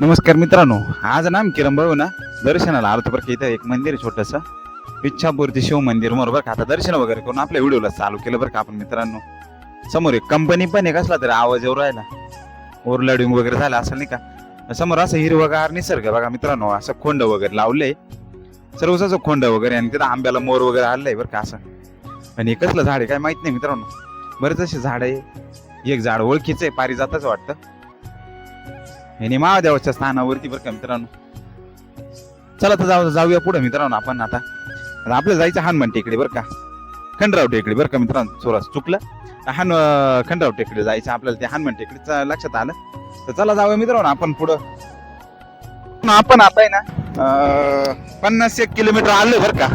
नमस्कार मित्रांनो आज ना आम्ही किरंबळू ना दर्शनाला आलो बरं इथं एक मंदिर आहे छोटंसं. इच्छापूर्ती शिव मंदिर बरोबर का आता दर्शन वगैरे करून आपल्या व्हिडिओला चालू केलं बरं का आपण मित्रांनो. समोर एक कंपनी पण आहे कसला तरी आवाज येऊ राहिला. ओरलाडिंग वगैरे झाला असं नाही का? समोर असं हिरवगार निसर्ग बघा मित्रांनो असं खोंड वगैरे लावलंय. सर्वच खोंड वगैरे आणि तिथं आंब्याला मोर वगैरे आलंय बरं का असं. आणि कसलं झाड आहे काय माहीत नाही मित्रांनो. बरेच असे झाड आहे. एक झाड ओळखीचं आहे पारी पारिजातच वाटतं. आणि महादेवाच्या स्थानावरती बरं का मित्रांनो. चला तर जाऊ जाऊया पुढे मित्रांनो आपण आता. आता आपलं जायचं हनुमान टेकडे बरं का. खंडराव टेकडे बरं का मित्रांनो चोरास चुकलं. हन खंडराव टेकडे जायचं आपल्याला ते हनुमान टेकडे लक्षात आलं. तर चला जाऊया मित्रांनो आपण पुढं. आपण आता आहे ना पन्नास एक किलोमीटर आलो बरं का.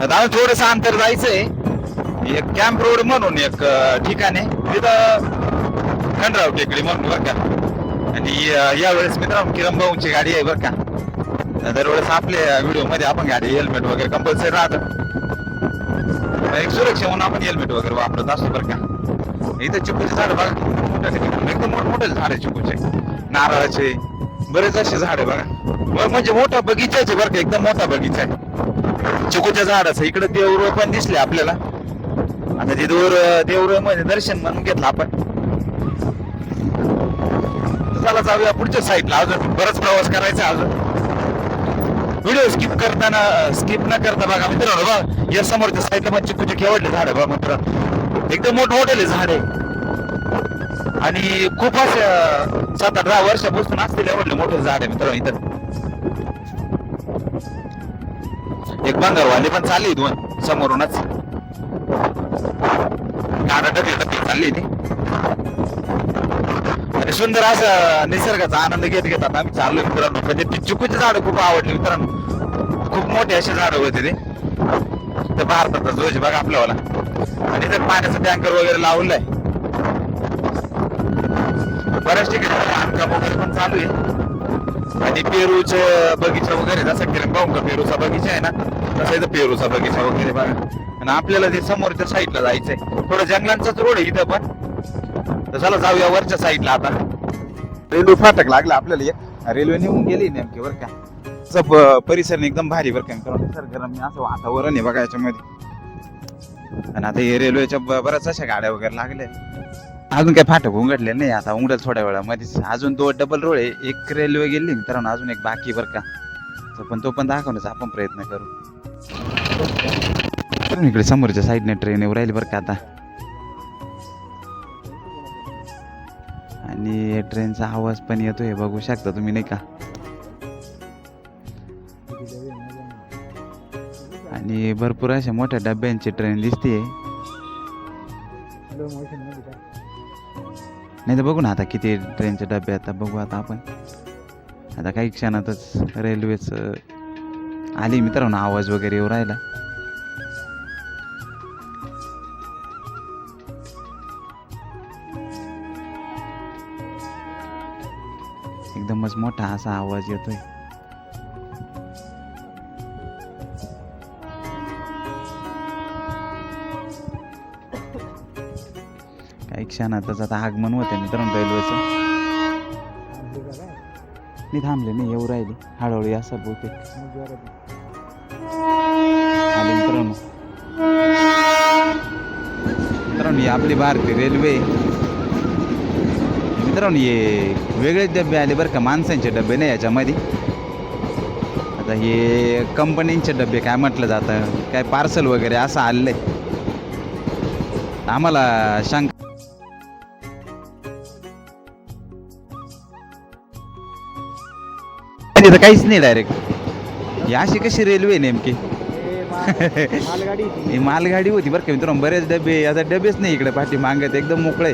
दादा थोडस अंतर जायचंय. एक कॅम्प रोड म्हणून एक ठिकाण आहे. तिथं खंडराव टेकडी म्हणून बरं का. आणि यावेळेस मित्रांनो किरंबाऊंची गाडी आहे बरं का. दरवेळेस आपल्या व्हिडिओमध्ये आपण गाडी हेल्मेट वगैरे कंपल्सरी राहतं. एक सुरक्षा म्हणून आपण हेल्मेट वगैरे वापरत असतो बरं का. इथं चिकूचे झाड बघा एकदम मोठमोठे झाड आहे चिकूचे. नारळाचे बरेच असे झाड आहे बघा म्हणजे मोठा बगीचाच आहे बरं का एकदम मोठा बगीचा आहे. चिकूच्या झाडाचं इकडे देवरं पण दिसले आपल्याला. आता ते देवर देवर मध्ये दर्शन म्हणून घेतलं आपण. जाऊया पुढच्या साईडला. अजून बराच प्रवास करायचा अजून. व्हिडिओ स्किप करताना स्किप न करता बघा मित्रांनो बघा या समोरच्या साईडला पण चिकूचे केवढले झाड बा बघा एकदम एकदम मोठमोठे झाड आहे आणि खूप असे सात आठ दहा वर्षापासून असलेले एवढले मोठे झाड आहे मित्रांनो इथं. एक बंगारवाले पण चालली दोन समोरूनच. गाडा टकले टकले चालली ती. सुंदर असं निसर्गाचा आनंद घेत घेतात आम्ही चाललो मित्रांनो. म्हणजे ती चिकूची झाडं खूप आवडली मित्रांनो. खूप मोठे असे झाडं होते ते. तर भारताचा ध्वज बघा आपल्यावाला आणि तर पाण्याचा टँकर वगैरे लावलंय. बऱ्याच ठिकाणी बांधकाम वगैरे पण चालू आहे. आणि पेरूचे बगीचा वगैरे जसं किरण पाहून का पेरूचा बगीचा आहे ना? तसा इथं पेरूचा बगीचा वगैरे बघा. आणि आपल्याला ते समोरच्या साईडला जायचंय. थोडं जंगलांचाच रोड आहे इथं पण. तर चला जाऊया वरच्या साईडला आता. रेल्वे फाटक लागला आपल्याला रेल्वे निघून गेली नेमकी बरं का. असं प- परिसर एकदम भारी बरं का. मित्रांनो निसर्गरम्य असं वातावरण आहे बघा याच्यामध्ये. आणि आता हे रेल्वेच्या ब- बऱ्याच अशा गाड्या वगैरे लागल्या अजून काही फाटक उघडले नाही. आता उघडेल थोड्या वेळामध्येच. अजून दोन डबल रोड आहे. एक रेल्वे गेली तर अजून एक बाकी बरं का. तर पण तो पण दाखवण्याचा आपण प्रयत्न करू. इकडे समोरच्या साईडने ट्रेन येऊ राहील बरं का आता. आणि ट्रेनचा आवाज पण येतोय बघू शकता तुम्ही नाही का? आणि भरपूर अशा मोठ्या डब्यांची ट्रेन दिसते नाही तर बघू ना आता किती ट्रेनचे डबे आता बघू आता आपण. आता काही क्षणातच रेल्वेच आली मित्रांनो आवाज वगैरे येऊ राहिला. एकदमच मोठा असा आवाज येतोय. काही क्षणातच आता आगमन होते मित्रांनो रेल्वेचं मी थांबले नाही येऊ राहिली. हळूहळू असं बहुतेक. आले मित्रांनो. मित्रांनो ही आपली भारतीय रेल्वे मित्रांनो हे वेगळेच डबे आले बरं का माणसांचे डबे नाही याच्यामध्ये. आता हे कंपनीचे डबे काय म्हटलं जातं काय पार्सल वगैरे असं आलेलं आहे आम्हाला शंक तिथं काहीच नाही डायरेक्ट ही अशी कशी रेल्वे नेमकी? मालगाडी. ही मालगाडी होती बरं का मित्रांनो बरेच डबे आता डबेच नाही इकडे पाठी मागत एकदम मोकळे.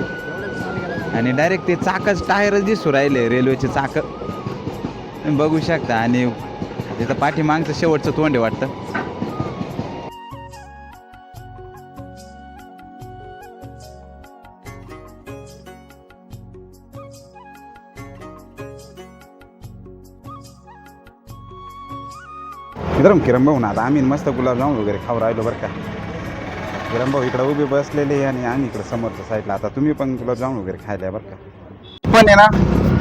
आणि डायरेक्ट ते चाकच टायरच दिसू राहिले रेल्वेचे चाक. बघू शकता आणि तिथं पाठीमागचं शेवटचं तोंड वाटतं. मित्रांनो किरण भाऊ ना आता आम्ही मस्त गुलाबजामुन वगैरे खाऊ राहिलो बरं का. किरण भाऊ इकडे उभे बसलेले आणि आम्ही इकडे समोरच्या साईडला आता तुम्ही पण तुला जाऊन वगैरे खायला बरं का? पण आहे ना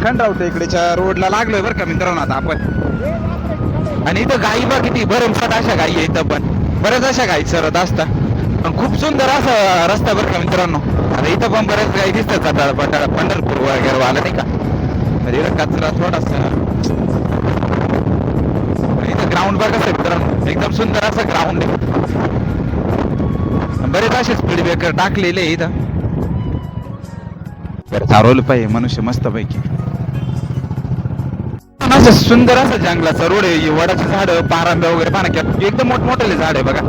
खंडराव इकडेच्या रोडला लागलोय बरं का मित्रांनो आता आपण. आणि इथं गाई बघ किती भरमसाट अशा गाई आहे इथं पण. बऱ्याच अशा गाई सरत असतात. पण खूप सुंदर असा रस्ता बरं का मित्रांनो. आता इथं पण बऱ्याच गाई दिसतात आता पंढरपूर वगैरे आलं नाही का? तर इथं कचरा थोडासा. आणि इथं ग्राउंड बघा आहे मित्रांनो. एकदम सुंदर असं ग्राउंड आहे. बरेच असे स्पीड ब्रेकर टाकलेले इथं बरं चालवलं पाहिजे मनुष्य मस्त पैकी असं सुंदर असं जंगलाचा रोड आहे वडाची झाड पारांब्या वगैरे पाना एकदम एकदम मोठमोठे झाड आहे बघा.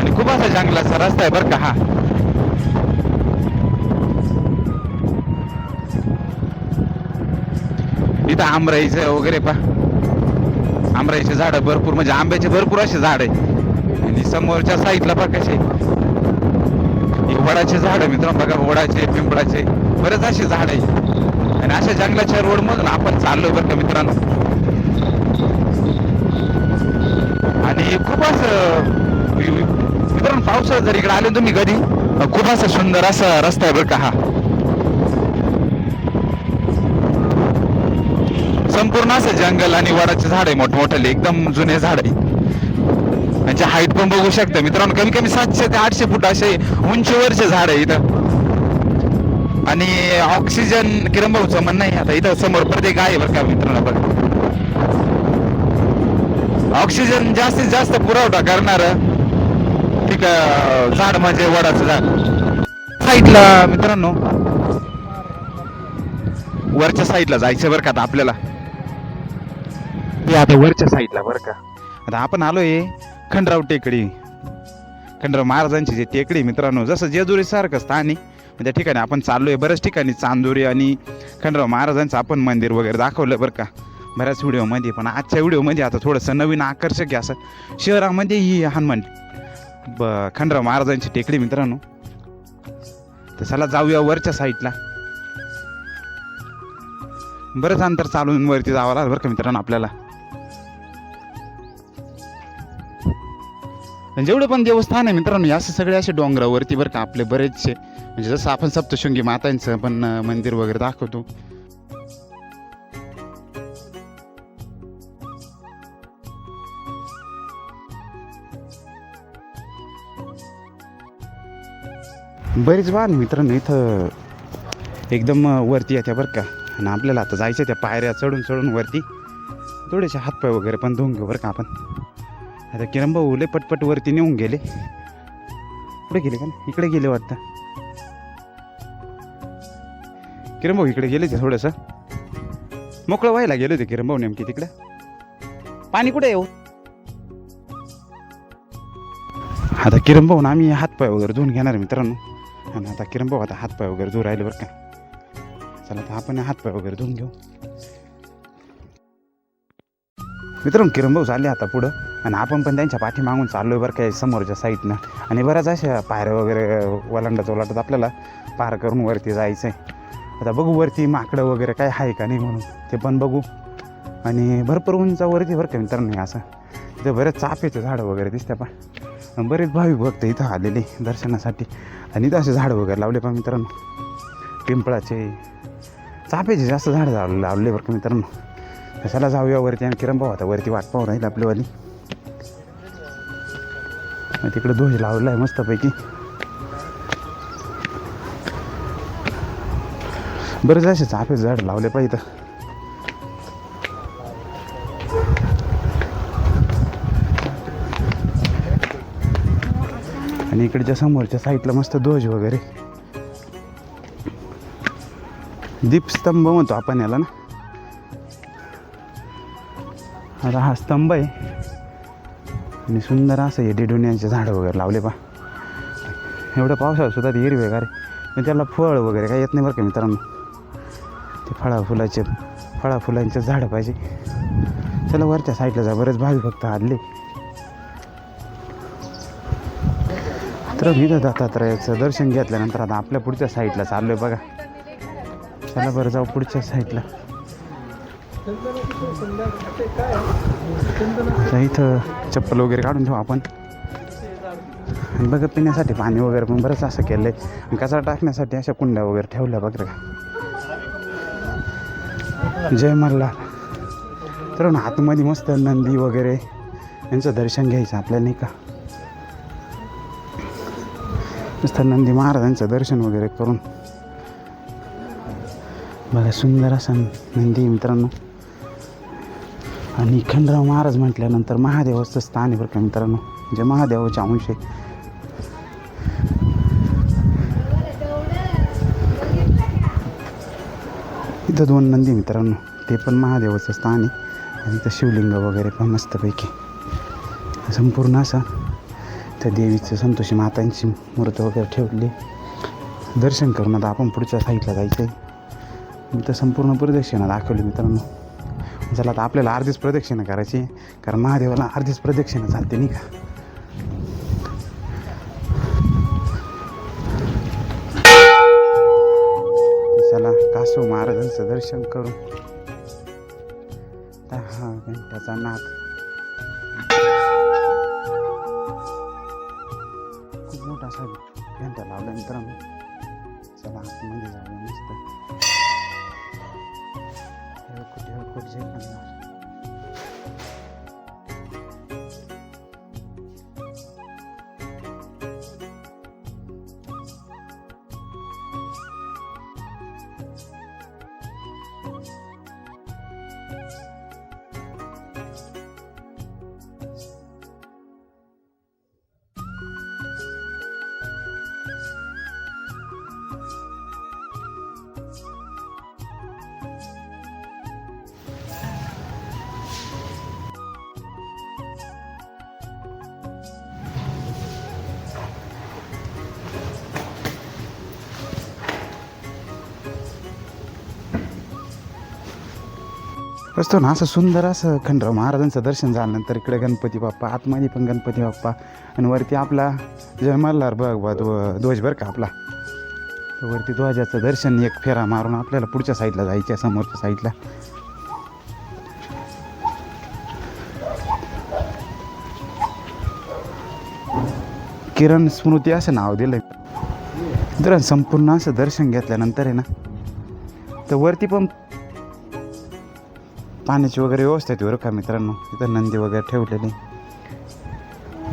आणि खूप असा जंगलाचा रस्ता आहे बरं का हा. इथं आमराईचं वगैरे पा आमराईचे झाड भरपूर म्हणजे आंब्याचे भरपूर असे झाड आहे. आणि समोरच्या साईडला बघायचे कसे वडाचे झाड मित्रांनो बघा वडाचे पिंपळाचे. बरेच असे झाड आहे. आणि अशा जंगलाच्या रोड मधून आपण चाललो बरं का मित्रांनो. आणि खूप असं मित्रांनो पावसाळ्यात जर इकडे आले तुम्ही कधी खूप असं सुंदर असा रस्ता आहे बरं का हा. संपूर्ण असं जंगल आणि वडाचे झाड आहे मोठमोठे एकदम जुने झाड आहे. त्यांची हाईट पण बघू शकता. मित्रांनो कमी कमी सातशे ते आठशे फूट असे उंचीवरचे झाड आहे इथं. आणि ऑक्सिजन किरण भाऊचं म्हणणं आहे आता इथं समोर प्रत्येक आहे बरं का मित्रांनो बघ. ऑक्सिजन जास्तीत जास्त पुरवठा करणार ठीक झाड म्हणजे वडाचं झाड. साईडला मित्रांनो वरच्या साईडला जायचं बरं का आता आपल्याला. हे आता वरच्या साईडला बरं का. आता आपण आलोय खंडराव टेकडी. खंडराव महाराजांची जे टेकडी मित्रांनो जसं जेजुरी सारखं स्थान आहे म्हणजे त्या ठिकाणी आपण चाललो आहे बऱ्याच ठिकाणी चांदोरी आणि खंडराव महाराजांचं आपण मंदिर वगैरे दाखवलं बरं का. बऱ्याच व्हिडिओमध्ये पण आजच्या व्हिडिओमध्ये आता थोडंसं नवीन आकर्षक आहे असं शहरामध्ये ही हनुमान ब खंडराव महाराजांची टेकडी मित्रांनो. तर चला जाऊया वरच्या साईडला बरंच अंतर चालून वरती जावं लागलं बरं का मित्रांनो आपल्याला. म्हणजे जेवढे पण देवस्थान आहे मित्रांनो. या असे सगळे असे डोंगरावरती बरं का आपले बरेचसे म्हणजे जसं आपण सप्तशृंगी मातांचं पण मंदिर वगैरे दाखवतो. बरेच वाहन मित्रांनो इथं एकदम वरती येत्या बरं का. आणि आपल्याला आता जायचं त्या पायऱ्या चढून चढून वरती. थोडेसे हातपाय वगैरे पण धुवून घेऊ बरं का आपण. आता किरण भाऊ लय पटपट वरती नेऊन गेले. कुठे गेले का ना इकडे गेले वाटतं. किरण भाऊ इकडे गेले ते थोडंसं. मोकळं व्हायला गेले होते किरण भाऊ नेमकी तिकडे. पाणी कुठे येऊ हो? आता किरण भाऊ आम्ही हातपाय वगैरे धुवून घेणार मित्रांनो. आणि आता किरण भाऊ आता हातपाय वगैरे धुवून राहिले बरं का. चला आता आपण हातपाय वगैरे धुवून घेऊ. मित्रांनो किरण भाऊ झाले आता पुढं. आणि आपण पण त्यांच्या पाठीमागून आहे बरं काय समोरच्या साईडनं आणि बऱ्याच अशा पायऱ्या वगैरे ओलांडत ओलांडत आपल्याला पार करून वरती जायचं आहे आता बघू वरती माकडं वगैरे काय आहे का नाही म्हणून. ते पण बघू. आणि भरपूर उंचावरती बरं का मित्रांनो नाही असं. तिथे बरेच चाफ्याचे झाडं वगैरे दिसते पण. बरेच भाविक भक्त इथं आलेले दर्शनासाठी. आणि इथं असे झाडं वगैरे लावले पण मित्रांनो. पिंपळाचे. चाफ्याचे जास्त झाडं लावले लावले बरं का मित्रांनो. कशाला जाऊया वरती आणि किरण भाऊ आता वरती वाट पाहू राहील आपल्यावाली मग तिकडे ध्वज लावला आहे मस्तपैकी. बरेच असे चाफे झाड लावले पाहिजे आणि इकडच्या समोरच्या साईडला मस्त ध्वज वगैरे. दीपस्तंभ म्हणतो आपण याला ना. आता हा स्तंभ आहे. आणि सुंदर असं हे डिडोनियांचे झाडं वगैरे लावले पा एवढं पावसाळ्यात सुद्धा ते हिरवेगार आहे पण त्याला फळ वगैरे काही येत नाही बरं का मित्रांनो. ते फळा फुलाचे फळा फुलांचे झाडं पाहिजे. चला वरच्या साईडला जा बरेच भावी फक्त आले. तर इथं दत्तात्रयाचं दर्शन घेतल्यानंतर आता आपल्या पुढच्या साईडला चाललोय बघा. चला बरं जाऊ पुढच्या साईडला. तर इथं चप्पल वगैरे काढून ठेवू आपण. आणि बघा पिण्यासाठी पाणी वगैरे पण बरंच असं केलं आहे कचरा टाकण्यासाठी अशा कुंड्या वगैरे ठेवल्या बघा का जय मल्ला तर ना आतमध्ये मस्त नंदी वगैरे यांचं दर्शन घ्यायचं आपल्याला नाही का? मस्त नंदी महाराजांचं दर्शन वगैरे करून. बघा सुंदर असं नंदी मित्रांनो. आणि खंडराव महाराज म्हटल्यानंतर महादेवाचं स्थान आहे बरं का मित्रांनो. जे महादेवाचे अंश. आहे इथं दोन नंदी मित्रांनो. ते पण महादेवाचं स्थान आहे. आणि इथं शिवलिंग वगैरे पण मस्तपैकी. संपूर्ण असं. त्या देवीचं संतोषी मातांची मूर्त वगैरे ठेवली. दर्शन करून आता आपण पुढच्या साईडला जायचं आहे इथं संपूर्ण प्रदक्षिणा दाखवली मित्रांनो. चला आता आपल्याला अर्धीच प्रदक्षिणा करायची कारण महादेवाला अर्धीच प्रदक्षिणा चालते नाही का? चला कासव महाराजांचं दर्शन करू. दहा घंट्याचा नाद. असतो ना असं सुंदर असं खंडराव महाराजांचं दर्शन झाल्यानंतर इकडे गणपती बाप्पा आतमध्ये पण गणपती बाप्पा. आणि वरती आपला जय मल्हार बघ बा ध्व ध्वज बरं का आपला. वरती ध्वजाचं दर्शन एक फेरा मारून आपल्याला पुढच्या साईडला जायच्या समोरच्या साईडला. किरण स्मृती असं नाव दिलं तर संपूर्ण असं दर्शन घेतल्यानंतर आहे ना तर वरती पण पाण्याची वगैरे व्यवस्था आहे बरं का मित्रांनो? तिथं नंदी वगैरे ठेवलेली.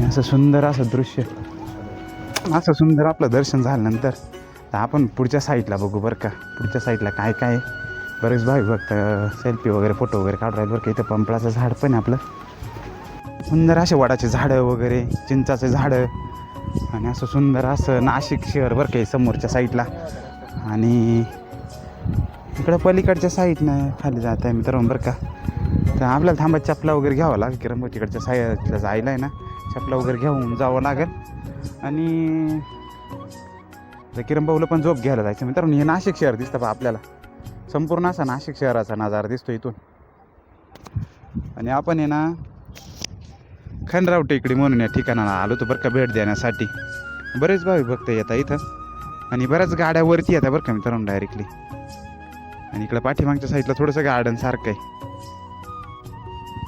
असं सुंदर असं दृश्य. असं सुंदर आपलं दर्शन झाल्यानंतर तर आपण पुढच्या साईडला बघू बरं का. पुढच्या साईडला काय काय बरेच भाई बघत सेल्फी वगैरे फोटो वगैरे काढू राहिले बरं का. इथं पंपळाचं झाड पण आहे आपलं. सुंदर असे वडाचे झाडं वगैरे चिंचाचे झाडं आणि असं सुंदर असं नाशिक शहर बरं का समोरच्या साईडला आणि इकडं पलीकडच्या साईडनं खाली जात आहे मित्रांनो बरं का. तर आपल्याला थांबा चपला वगैरे घ्यावं लागेल किरण तिकडच्या साईडला जायला आहे ना चपला वगैरे घेऊन जावं लागेल. आणि तर किरण भाऊला पण झोप घ्यायला जायचं मित्रांनो. हे नाशिक शहर दिसतं बा आपल्याला. संपूर्ण असा नाशिक शहराचा नजारा दिसतो इथून. आणि आपण आहे ना खंडराव टेकडी म्हणून या ठिकाणाला आलो होतो बरं का भेट देण्यासाठी. बरेच भावी भक्त येतात इथं. आणि बऱ्याच गाड्या वरती येतात बरं का मित्रांनो डायरेक्टली आणि इकडं पाठीमागच्या साईडला थोडंसं गार्डन सारखं आहे.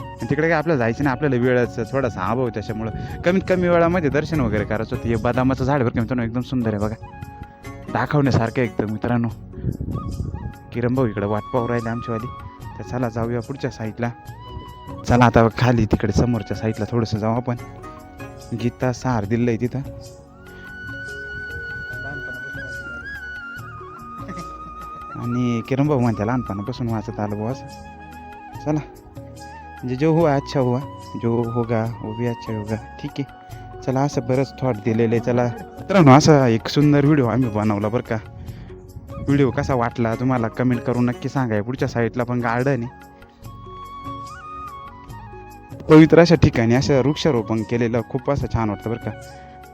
आणि तिकडे काय आपल्याला जायचं नाही आपल्याला वेळाचं थोडासा अभाव त्याच्यामुळं. कमीत कमी वेळामध्ये दर्शन वगैरे करायचं होतं हे बदामाचं झाड बरं का मित्रांनो एकदम सुंदर आहे बघा. दाखवण्यासारखं आहे एकदम मित्रांनो. किरण भाऊ इकडं वाट पाहू राहिले आमचीवाली. तर चला जाऊया पुढच्या साईडला चला आता खाली तिकडे समोरच्या साईडला थोडंसं जाऊ आपण. गीता सार दिलं आहे तिथं. आणि किरण भाऊ म्हणते लहानपणापासून वाचत आलो बुवा असं. चला. म्हणजे जो हुआ अच्छा हुआ. जो होगा वो भी अच्छा होगा. ठीक आहे. चला असं बरंच थॉट दिलेलं आहे. चला. मित्रांनो असा एक सुंदर व्हिडिओ आम्ही बनवला बरं का. व्हिडिओ कसा वाटला तुम्हाला कमेंट करून नक्की सांगा. पुढच्या साईडला पण गार्डन आहे पवित्र अशा ठिकाणी असं वृक्षारोपण केलेलं खूप असं छान वाटतं बरं का.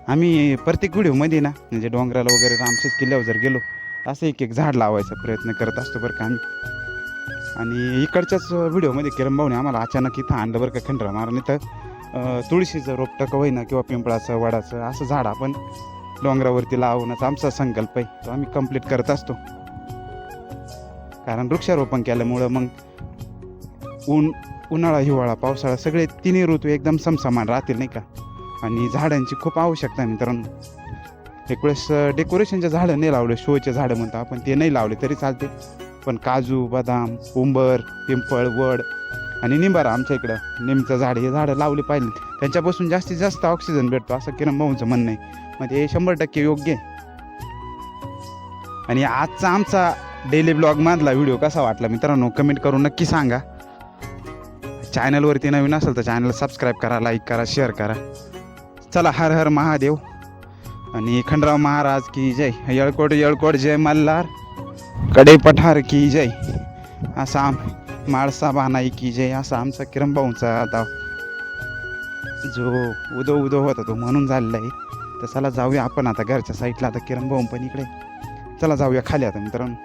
आम्ही प्रत्येक व्हिडिओमध्ये ना म्हणजे डोंगराला वगैरे रामसेस किल्ल्यावर जर गेलो असं एक एक झाड लावायचा प्रयत्न करत असतो बरं का आम्ही. आणि इकडच्याच व्हिडिओमध्ये किरण भाऊने आम्हाला अचानक इथं आणलं बरं का खंडरा मारून. इथं तुळशीचं रोपटं का होईना किंवा पिंपळाचं वडाचं असं झाड आपण डोंगरावरती लावण्याचा आमचा संकल्प आहे. तो आम्ही कंप्लीट करत असतो. कारण वृक्षारोपण केल्यामुळं मग ऊन उन्हाळा हिवाळा पावसाळा सगळे तिन्ही ऋतू एकदम समसमान राहतील नाही का? आणि झाडांची खूप आवश्यकता मित्रांनो. एक वेळेस डेकोरेशनचे झाडं नाही लावले शोचे झाडं म्हणतो आपण ते नाही लावले तरी चालते. पण काजू बदाम उंबर पिंपळ वड आणि निंबारा आमच्या इकडं निमचं झाड हे झाडं लावली पाहिजे त्यांच्यापासून जास्तीत जास्त ऑक्सिजन भेटतो असं किरण भाऊंचं म्हणणं आहे. मग हे शंभर टक्के योग्य आहे. आणि आजचा आमचा डेली ब्लॉगमधला व्हिडिओ कसा वाटला मित्रांनो कमेंट करून नक्की सांगा. चॅनलवरती नवीन असेल तर चॅनल सबस्क्राईब करा लाईक करा शेअर करा. चला हर हर महादेव. आणि खंडराव महाराज की जय. येळकोट येळकोट जय मल्हार. कडे पठार की जय. असा आम माळसा बानाई की जय. असा आमचा किरण भाऊंचा आता जो उदो उदो होता तो म्हणून झालेला आहे. तर चला जाऊया आपण आता घरच्या साईडला. आता किरण भाऊ पण इकडे चला जाऊया खाली आता मित्रांनो.